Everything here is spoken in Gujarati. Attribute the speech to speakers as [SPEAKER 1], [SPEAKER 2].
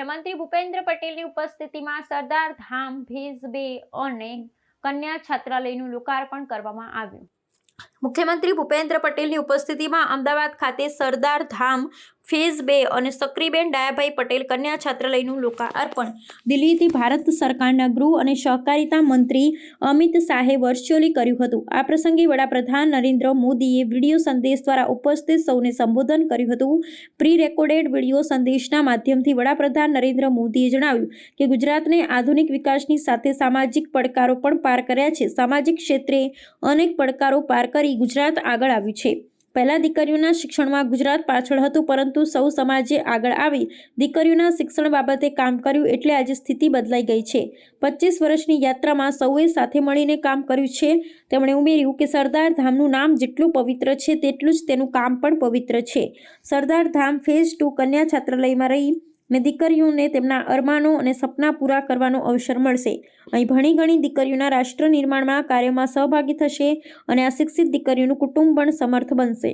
[SPEAKER 1] મુખ્યમંત્રી ભૂપેન્દ્ર પટેલની ઉપસ્થિતિમાં સરદાર ધામ ભેજ બે અને કન્યા છાત્રાલયનું લોકાર્પણ કરવામાં આવ્યું. મુખ્યમંત્રી ભૂપેન્દ્ર પટેલની ઉપસ્થિતિમાં અમદાવાદ ખાતે સરદાર ધામ ફેઝ બે અને સક્રીબેન ડાયાભાઈ પટેલ કન્યા છાત્રાલયનું લોકાર્પણ. દિલ્હીથી ભારત સરકારના ગૃહ અને સહકારિતા મંત્રી અમિત શાહે વર્ચ્યુઅલી કર્યું હતું. આ પ્રસંગે વડાપ્રધાન નરેન્દ્ર મોદીએ વીડિયો સંદેશ દ્વારા ઉપસ્થિત સૌને સંબોધન કર્યું હતું. પ્રી રેકોર્ડેડ વીડિયો સંદેશના માધ્યમથી વડાપ્રધાન નરેન્દ્ર મોદીએ જણાવ્યું કે ગુજરાતને આધુનિક વિકાસની સાથે સામાજિક પડકારો પણ પાર કર્યા છે. સામાજિક ક્ષેત્રે અનેક પડકારો પાર કરી ગુજરાત આગળ આવ્યું છે. પહેલા દીકરીઓના શિક્ષણમાં ગુજરાત પાછળ હતું, પરંતુ સૌ સમાજે આગળ આવી દીકરીઓના શિક્ષણ બાબતે કામ કર્યું એટલે આજે સ્થિતિ બદલાઈ ગઈ છે. પચીસ વર્ષની યાત્રામાં સૌએ સાથે મળીને કામ કર્યું છે. તેમણે ઉમેર્યું કે સરદાર ધામનું નામ જેટલું પવિત્ર છે, તેટલું જ તેનું કામ પણ પવિત્ર છે. સરદાર ધામ ફેઝ ટુ કન્યા છાત્રાલયમાં રહી ને દીકરીઓને તેમના અરમાનો અને સપના પૂરા કરવાનો અવસર મળશે. અહીં ભણી ઘણી દીકરીઓના રાષ્ટ્ર નિર્માણમાં કાર્યમાં સહભાગી થશે અને આ શિક્ષિત દીકરીઓનું કુટુંબ પણ સમર્થ બનશે.